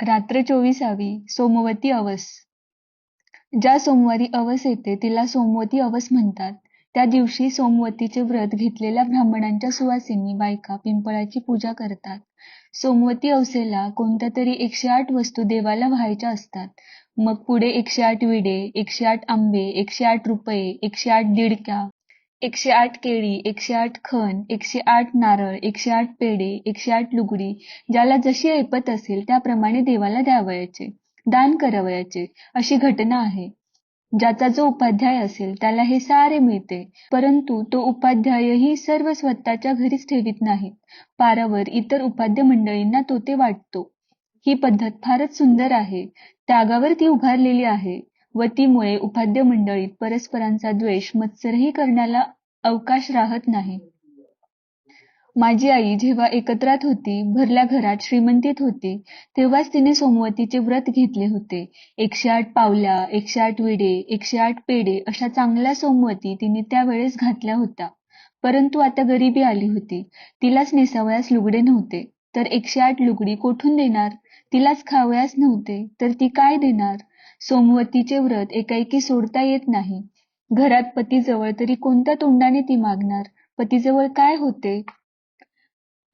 रात्र चोवीसावी सोमवती अवस. ज्या सोमवारी अवस येते तिला सोमवती अवस म्हणतात. त्या दिवशी सोमवतीचे व्रत घेतलेल्या ब्राह्मणांच्या सुवासिनी बायका पिंपळाची पूजा करतात. सोमवती अवसेला कोणत्या तरी एकशे आठ वस्तू देवाला व्हायच्या असतात. मग पुढे एकशे आठ विडे एकशे आठ आंबे एकशे आठ रुपये एकशे आठ दिडक्या एकशे आठ केळी एकशे आठ खण एकशे आठ नारळ एकशे आठ पेढे एकशे आठ लुगडी ज्याला जशी ऐपत असेल त्याप्रमाणे देवाला द्यावयाचे दान करावयाचे अशी घटना आहे. ज्याचा जो उपाध्याय असेल त्याला हे सारे मिळते परंतु तो उपाध्यायही सर्व स्वतःच्या घरीच ठेवीत नाहीत पारावर इतर उपाध्य मंडळींना तो ते वाटतो. ही पद्धत फारच सुंदर आहे. त्यागावर ती उभारलेली आहे. वतीमुळे उपाध्य मंडळीत परस्परांचा द्वेष मत्सरही करण्याला अवकाश राहत नाही. माझी आई जेव्हा एकत्रात होती भरल्या घरात श्रीमंतीत होती तेव्हाच तिने सोमवतीचे व्रत घेतले होते. एकशे आठ पावल्या एकशे आठ विडे एकशे आठ पेढे अशा चांगल्या सोमवती तिने त्यावेळेस घातल्या होत्या. परंतु आता गरिबी आली होती. तिलाच नेसावयास लुगडे नव्हते. तर एकशे आठ लुगडी कोठून देणार? तिलाच खावयास नव्हते. तर ती काय देणार? सोमवतीचे व्रत एकाएकी सोडता येत नाही. घरात पतीजवळ तरी कोणत्या तोंडाने ती मागणार? पतीजवळ काय होते?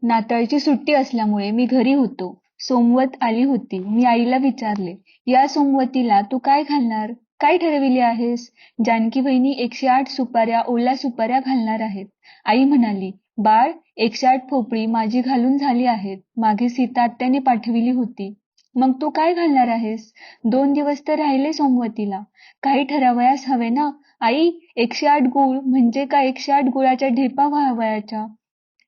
नाताळची सुट्टी असल्यामुळे मी घरी होतो. सोमवत आली होती. मी आईला विचारले या सोमवतीला तू काय घालणार? काय ठरविले आहेस जानकी बहिणी एकशे आठ सुपाऱ्या ओल्या सुपाऱ्या घालणार आहेत. आई म्हणाली बाळ एकशे आठ फोपळी माझी घालून झाली आहेत. मागे सीता आत्याने पाठविली होती. मग तू काय घालणार आहेस? दोन दिवस तर राहिले सोमवतीला. काही ठरावयास हवे ना? आई एकशे आठ गुळ म्हणजे का एकशे आठ गुळाच्या ढेपा व्हावयाच्या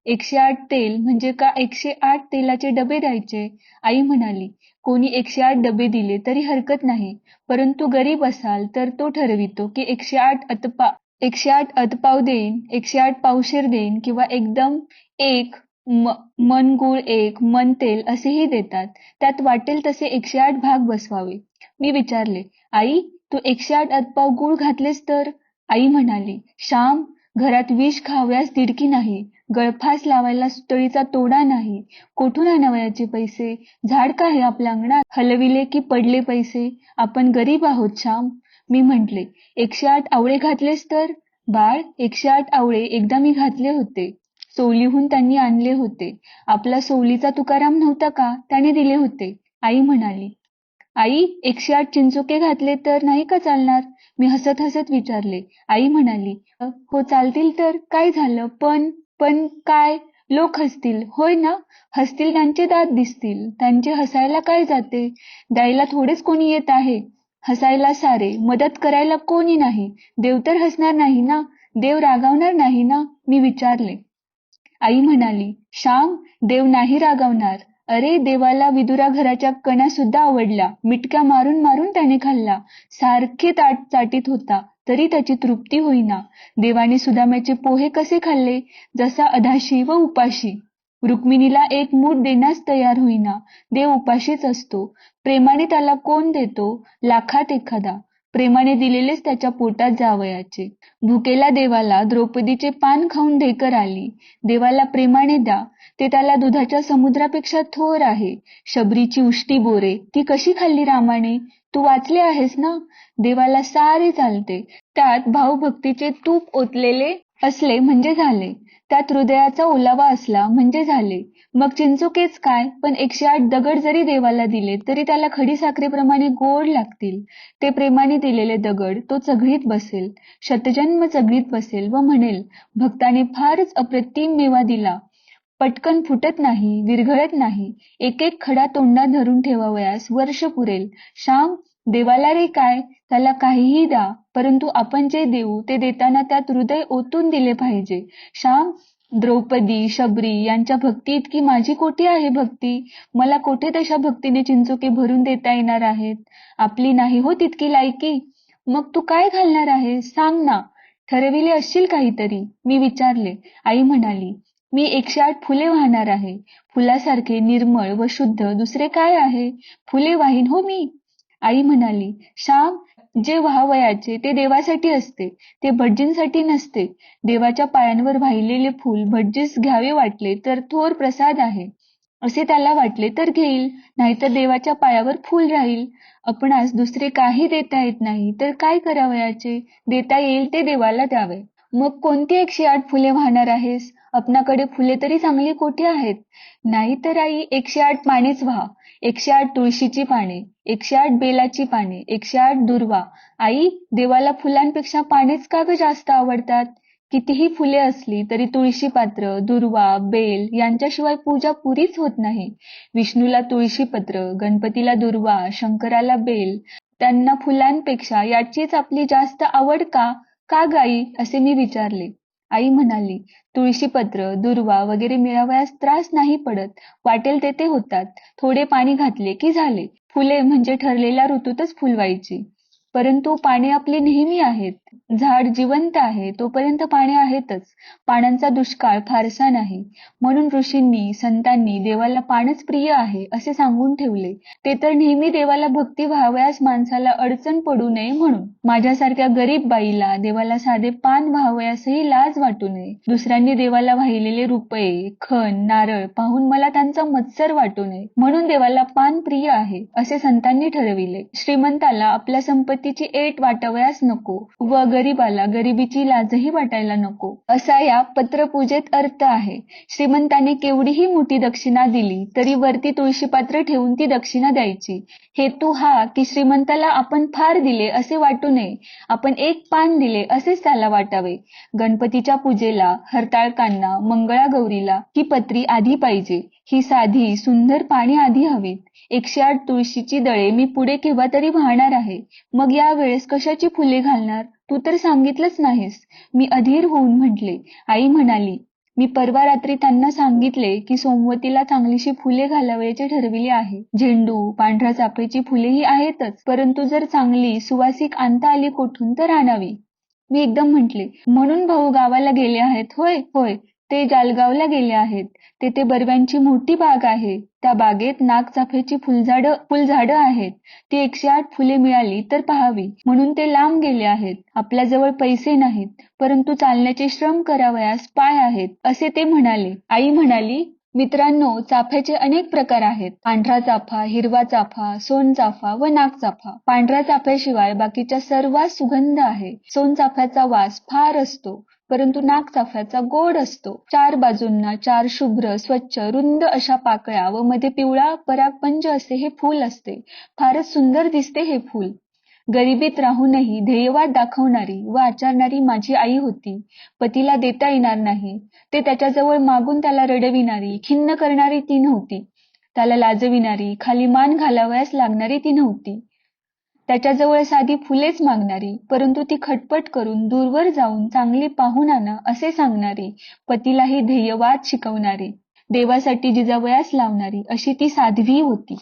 एकशे आठ तेल म्हणजे का एकशे आठ तेलाचे डबे द्यायचे? आई म्हणाली कोणी एकशे आठ डबे दिले तरी हरकत नाही. परंतु गरीब असाल तर तो ठरवितो की एकशे आठ अतपा एकशे आठ अतपाव देईन एकशे आठ पावशेर देईन किंवा एकदम एक मन गुळ एक मन तेल असेही देतात. त्यात वाटेल तसे एकशे आठ भाग बसवावे. मी विचारले आई तू एकशे आठ अतपाव गुळ घातलेस तर? आई म्हणाली श्याम घरात विष खाव्यास दिडकी नाही. गळफास लावायला सुतळीचा तोडा नाही. कोठून आणावयाचे पैसे? झाड का आहे आपल्या अंगणात? हलविले की पडले पैसे? आपण गरीब आहोत श्याम. मी म्हटले एकशे आठ आवळे घातलेस तर? बाळ एकशे आठ आवळे एकदा मी घातले होते. सोलीहून त्यांनी आणले होते. आपला सोलीचा तुकाराम नव्हता का? त्याने दिले होते. आई म्हणाली आई एकशे आठ चिंचोके घातले तर नाही का चालणार? मी हसत हसत विचारले. आई म्हणाली हो चालतील तर काय झालं? पण पण काय? लोक हसतील. होय ना? हसतील त्यांचे दात दिसतील. त्यांचे हसायला काय जाते? द्यायला थोडेच कोणी येत आहे. हसायला सारे. मदत करायला कोणी नाही. देव तर हसणार नाही ना? देव रागावणार नाही ना? मी विचारले. आई म्हणाली श्याम देव नाही रागावणार. अरे देवाला विदुरा घराच्या कणा सुद्धा आवडल्या मिटक्या मारून मारून त्याने खाल्ला. सारखे ताट चाटीत होता तरी त्याची तृप्ती होईना. देवाने सुदाम्याचे पोहे कसे खाल्ले? जसा अधाशी व उपाशी. रुक्मिणीला एक मूठ देण्यास तयार होईना. देव उपाशीच असतो. प्रेमाने त्याला कोण देतो? लाखात एखादा. प्रेमाने दिलेलेच त्याच्या पोटात जावयाचे. भुकेला देवाला द्रौपदीचे पान खाऊन ढेकर आली. देवाला प्रेमाने द्या. ते त्याला दुधाच्या समुद्रापेक्षा थोर आहे. शबरीची उष्टी बोरे. ती कशी खाल्ली रामाने? तू वाचले आहेस ना? देवाला सारे चालते. त्यात भावभक्तीचे तूप ओतलेले असले म्हणजे झाले. त्यात हृदयाचा ओलावा असला म्हणजे झाले. मग चिंचुकेच काय? पण एकशे आठ दगड जरी देवाला दिले तरी त्याला खडी साखरेप्रमाणे गोड लागतील. ते प्रेमाने दिलेले दगड तो चघळीत बसेल. शतजन्म चघळीत बसेल व म्हणेल भक्ताने फारच अप्रतिम मेवा दिला. पटकन फुटत नाही विरघळत नाही. एक एक खडा तोंडात धरून ठेवावयास वर्ष पुरेल. श्याम देवाला रे काय? त्याला काहीही द्या परंतु आपण जे देऊ ते देताना त्यात हृदय ओतून दिले पाहिजे. श्याम द्रौपदी शबरी यांच्या भक्ती इतकी माझी कोठे आहे भक्ती? मला कोठे तशा भक्तीने चिंचुके भरून देता येणार आहेत? आपली नाही हो तितकी लायकी. मग तू काय घालणार आहे सांग ना. ठरविले असशील काहीतरी. मी विचारले. आई म्हणाली मी एकशे आठ फुले वाहणार आहे. फुलासारखे निर्मळ व शुद्ध दुसरे काय आहे? फुले वाहीन हो मी. आई म्हणाली श्याम जे व्हावयाचे ते देवासाठी असते ते भटजींसाठी नसते. देवाच्या पायांवर वाहिलेले फूल भटजीस घ्यावे वाटले तर थोर प्रसाद आहे. असे त्याला वाटले तर घेईल नाहीतर देवाच्या पायावर फूल राहील. आपणास दुसरे काही देता येत नाही तर काय करावयाचे? देता येईल ते देवाला द्यावे. मग कोणती एकशे आठ फुले वाहणार आहेस? आपणाकडे फुले तरी चांगली कोठे आहेत? नाही तर आई एकशे आठ पानेच व्हा. एकशे आठ तुळशीची पाने एकशे आठ बेलाची पाने एकशे आठ दुर्वा. आई देवाला फुलांपेक्षा पानेच का ग जास्त आवडतात? कितीही फुले असली तरी तुळशी पात्र दुर्वा बेल यांच्याशिवाय पूजा पुरीच होत नाही. विष्णूला तुळशी पत्र गणपतीला दुर्वा शंकराला बेल त्यांना फुलांपेक्षा याचीच आपली जास्त आवड का? का गाई? असे मी विचारले. आई म्हणाली तुळशीपत्र दुर्वा वगैरे मिळावयास त्रास नाही पडत. वाटेल तेथे होतात. थोडे पाणी घातले की झाले. फुले म्हणजे ठरलेल्या ऋतूतच फुलवायची. परंतु पाने आपली नेहमी आहेत. झाड जिवंत आहे तोपर्यंत पाने आहेतच. पाण्याचा दुष्काळ फारसा नाही. म्हणून ऋषींनी संतांनी देवाला पाणच प्रिय आहे असे सांगून ठेवले. ते तर नेहमी देवाला भक्ती व्हावयास माणसाला अडचण पडू नये म्हणून. माझ्यासारख्या गरीब बाईला देवाला साधे पान व्हावयासही लाज वाटू नये. दुसऱ्यांनी देवाला वाहिलेले रुपये खण नारळ पाहून मला त्यांचा मत्सर वाटू नये. म्हणून देवाला पान प्रिय आहे असे संतांनी ठरविले. श्रीमंताला आपल्या संपत्तीची एट वाटवयास नको. व गरीबाला गरिबीची लाजही वाटायला नको. असा या पत्रपूजेत अर्थ आहे. श्रीमंताने केवढीही मोठी दक्षिणा दिली तरी वरती तुळशीपात्र ठेवून ती दक्षिणा द्यायची. हेतू हा की श्रीमंताला आपण फार दिले असे वाटू नये. आपण एक पान दिले असेच त्याला वाटावे. गणपतीच्या पूजेला हरताळकांना मंगळागौरीला ही पत्री आधी पाहिजे. ही साधी सुंदर पाणी आधी हवीत. एकशे आठ तुळशीची दळे मी पुढे केव्हा तरी वाहणार आहे. मग या वेळेस कशाची फुले घालणार? तू तर सांगितलंच नाहीस. मी अधीर होऊन म्हटले. आई म्हणाली मी परवा रात्री त्यांना सांगितले की सोमवतीला चांगलीशी फुले घालावयाची ठरविले आहे. झेंडू पांढऱ्या चाफेची फुलेही आहेतच. परंतु जर चांगली सुवासिक आणता आली कोठून तर आणावी. मी एकदम म्हटले म्हणून भाऊ गावाला गेले आहेत होय होय. ते जालगावला गेले आहेत. तेथे बरव्यांची मोठी बाग आहे. त्या बागेत नागचाफ्याची फुलझाड फुलझाडं आहेत. ती एकशे आठ फुले मिळाली तर पहावी. म्हणून ते लांब गेले आहेत. आपल्याजवळ पैसे नाहीत. परंतु चालण्याचे श्रम करावयास पाय आहेत असे ते म्हणाले. आई म्हणाली मित्रांनो चाफ्याचे अनेक प्रकार आहेत. पांढरा चाफा हिरवा चाफा सोनचाफा व नागचाफा पांढऱ्या चाफ्याशिवाय बाकीच्या सर्वात सुगंध आहे. सोनचाफ्याचा वास फार असतो. परंतु नागचाफ्याचा गोड असतो. चार बाजूंना चार शुभ्र स्वच्छ रुंद अशा पाकळ्या व मध्ये पिवळा परागपंज असे हे फूल असते. फारच सुंदर दिसते हे फूल. गरिबीत राहूनही ध्येयवाद दाखवणारी व आचरणारी माझी आई होती. पतीला देता येणार नाही. ते त्याच्याजवळ मागून त्याला रडविणारी खिन्न करणारी ती नव्हती. त्याला लाजविणारी खाली मान घालावयास लागणारी ती नव्हती. त्याच्याजवळ साधी फुलेच मागणारी परंतु ती खटपट करून दूरवर जाऊन चांगली पाहून आणा असे सांगणारी पतीलाही ध्येयवाद शिकवणारी देवासाठी जिजावयास लावणारी अशी ती साध्वी होती.